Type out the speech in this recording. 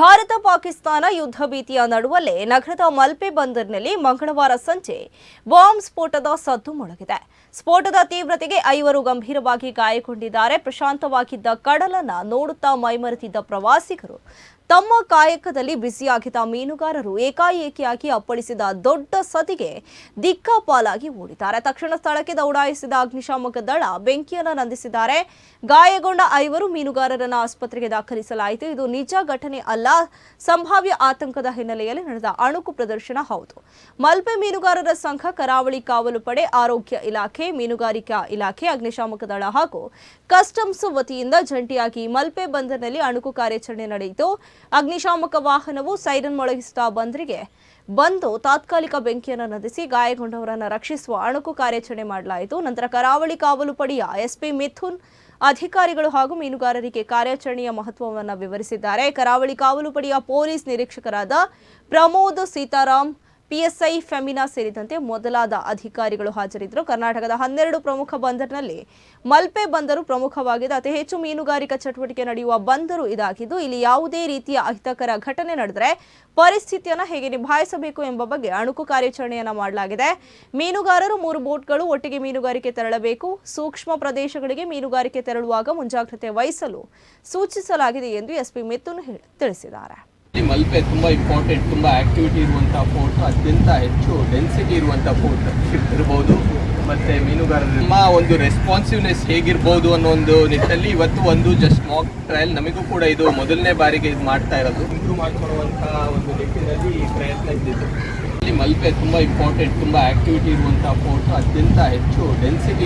ಭಾರತ ಪಾಕಿಸ್ತಾನ ಯುದ್ಧ ಭೀತಿಯ ನಡುವಲ್ಲೇ ನಗರದ ಮಲ್ಪೆ ಬಂದರ್ನಲ್ಲಿ ಮಂಗಳವಾರ ಸಂಜೆ ಬಾಂಬ್ ಸ್ಫೋಟದ ಸದ್ದು ಮೊಳಗಿದೆ. ಸ್ಫೋಟದ ತೀವ್ರತೆಗೆ ಐವರು ಗಂಭೀರವಾಗಿ ಗಾಯಗೊಂಡಿದ್ದಾರೆ. ಪ್ರಶಾಂತವಾಗಿದ್ದ ಕಡಲನ್ನ ನೋಡುತ್ತಾ ಮೈಮರೆತಿದ್ದ ಪ್ರವಾಸಿಗರು ತಮ್ಮ ಕಾಯಕದಲ್ಲಿ ಬ್ಯುಸಿಯಾಗಿದ್ದ ಮೀನುಗಾರರು ಏಕಾಏಕಿಯಾಗಿ ಅಪ್ಪಳಿಸಿದ ದೊಡ್ಡ ಸದಿಗೆ ದಿಕ್ಕಾಪಾಲಾಗಿ ಓಡಿದ್ದಾರೆ. ತಕ್ಷಣ ಸ್ಥಳಕ್ಕೆ ದೌಡಾಯಿಸಿದ ಅಗ್ನಿಶಾಮಕ ದಳ ಬೆಂಕಿಯನ್ನು ನಂದಿಸಿದ್ದಾರೆ. ಗಾಯಗೊಂಡ ಐವರು ಮೀನುಗಾರರನ್ನು ಆಸ್ಪತ್ರೆಗೆ ದಾಖಲಿಸಲಾಯಿತು. ಇದು ನಿಜ ಘಟನೆ ಅಲ್ಲ ಸಂಭಾವ್ಯ ಆತಂಕದ ಹಿನ್ನೆಲೆಯಲ್ಲಿ ನಡೆದ ಅಣುಕು ಪ್ರದರ್ಶನ ಹೌದು. ಮಲ್ಪೆ ಮೀನುಗಾರರ ಸಂಘ ಕರಾವಳಿ ಕಾವಲು ಪಡೆ, ಆರೋಗ್ಯ ಇಲಾಖೆ, ಮೀನುಗಾರಿಕಾ ಇಲಾಖೆ, ಅಗ್ನಿಶಾಮಕ ದಳ ಹಾಗೂ ಕಸ್ಟಮ್ಸ್ ವತಿಯಿಂದ ಜಂಟಿಯಾಗಿ ಮಲ್ಪೆ ಬಂದರ್ನಲ್ಲಿ ಅಣುಕು ಕಾರ್ಯಾಚರಣೆ ನಡೆಯಿತು. ಅಗ್ನಿಶಾಮಕ ವಾಹನವು ಸೈರನ್ ಮೊಳಗಿಸುತ್ತಾ ಬಂದರಿಗೆ ಬಂದು ತಾತ್ಕಾಲಿಕ ಬೆಂಕಿಯನ್ನು ನಂದಿಸಿ ಗಾಯಗೊಂಡವರನ್ನು ರಕ್ಷಿಸುವ ಅಣುಕು ಕಾರ್ಯಾಚರಣೆ ಮಾಡಲಾಯಿತು. ನಂತರ ಕರಾವಳಿ ಕಾವಲು ಪಡೆಯ ಎಸ್ಪಿ ಮಿಥುನ್ ಅಧಿಕಾರಿಗಳು ಹಾಗೂ ಮೀನುಗಾರರಿಗೆ ಕಾರ್ಯಾಚರಣೆಯ ಮಹತ್ವವನ್ನು ವಿವರಿಸಿದ್ದಾರೆ. ಕರಾವಳಿ ಕಾವಲು ಪಡೆಯ ಪೊಲೀಸ್ ನಿರೀಕ್ಷಕರಾದ ಪ್ರಮೋದ್ ಸೀತಾರಾಮ್ ಪಿಎಸ್ಐ ಫೆಮಿನಾ ಸೇರಿದಂತೆ ಮೊದಲಾದ ಅಧಿಕಾರಿಗಳು ಹಾಜರಿದ್ದರು. ಕರ್ನಾಟಕದ ಹನ್ನೆರಡು ಪ್ರಮುಖ ಬಂದರ್ನಲ್ಲಿ ಮಲ್ಪೆ ಬಂದರು ಪ್ರಮುಖವಾಗಿದೆ ಅತಿ ಹೆಚ್ಚು ಮೀನುಗಾರಿಕಾ ಚಟುವಟಿಕೆ ನಡೆಯುವ ಬಂದರು ಇದಾಗಿದ್ದು, ಇಲ್ಲಿ ಯಾವುದೇ ರೀತಿಯ ಅಹಿತಕರ ಘಟನೆ ನಡೆದರೆ ಪರಿಸ್ಥಿತಿಯನ್ನು ಹೇಗೆ ನಿಭಾಯಿಸಬೇಕು ಎಂಬ ಬಗ್ಗೆ ಅಣುಕು ಕಾರ್ಯಾಚರಣೆಯನ್ನು ಮಾಡಲಾಗಿದೆ. ಮೀನುಗಾರರು ಮೂರು ಬೋಟ್ಗಳು ಒಟ್ಟಿಗೆ ಮೀನುಗಾರಿಕೆ ತೆರಳಬೇಕು. ಸೂಕ್ಷ್ಮ ಪ್ರದೇಶಗಳಿಗೆ ಮೀನುಗಾರಿಕೆ ತೆರಳುವಾಗ ಮುಂಜಾಗ್ರತೆ ವಹಿಸಲು ಸೂಚಿಸಲಾಗಿದೆ ಎಂದು ಎಸ್ಪಿ ಮಿಥುನ್ ತಿಳಿಸಿದ್ದಾರೆ. ಮಲ್ಪೆ ತುಂಬಾ ಇಂಪಾರ್ಟೆಂಟ್ ತುಂಬಾ ಆಕ್ಟಿವಿಟಿ ಇರುವಂತಹ ಪೋರ್ಟ್ ಅತ್ಯಂತ ಹೆಚ್ಚು ಡೆನ್ಸಿಟಿ ಇರುವಂತಹ ಪೋರ್ಟ್ ಇರಬಹುದು ಮತ್ತೆ ಮೀನುಗಾರರು ನಿಮ್ಮ ಒಂದು ರೆಸ್ಪಾನ್ಸಿವ್ನೆಸ್ ಹೇಗಿರ್ಬೋದು ಅನ್ನೋ ಒಂದು ನಿಟ್ಟಲ್ಲಿ ಇವತ್ತು ಒಂದು ಜಸ್ಟ್ ಮಾಕ್ ಟ್ರಯಲ್ ನಮಗೂ ಕೂಡ ಇದು ಮೊದಲನೇ ಬಾರಿಗೆ ಇದು ಮಾಡ್ತಾ ಇರೋದು. ಇಂಪ್ರೂವ್ ಮಾಡ್ಕೊಳ್ಳುವಂಥ ಒಂದು ನಿಟ್ಟಿನಲ್ಲಿ ಈ ಪ್ರಯತ್ನ ಇದ್ದಿದ್ದು. ಇಲ್ಲಿ ಮಲ್ಪೆ ತುಂಬಾ ಇಂಪಾರ್ಟೆಂಟ್ ತುಂಬಾ ಆಕ್ಟಿವಿಟಿ ಇರುವಂಥ ಪೋರ್ಟ್ ಅತ್ಯಂತ ಹೆಚ್ಚು ಡೆನ್ಸಿಟಿ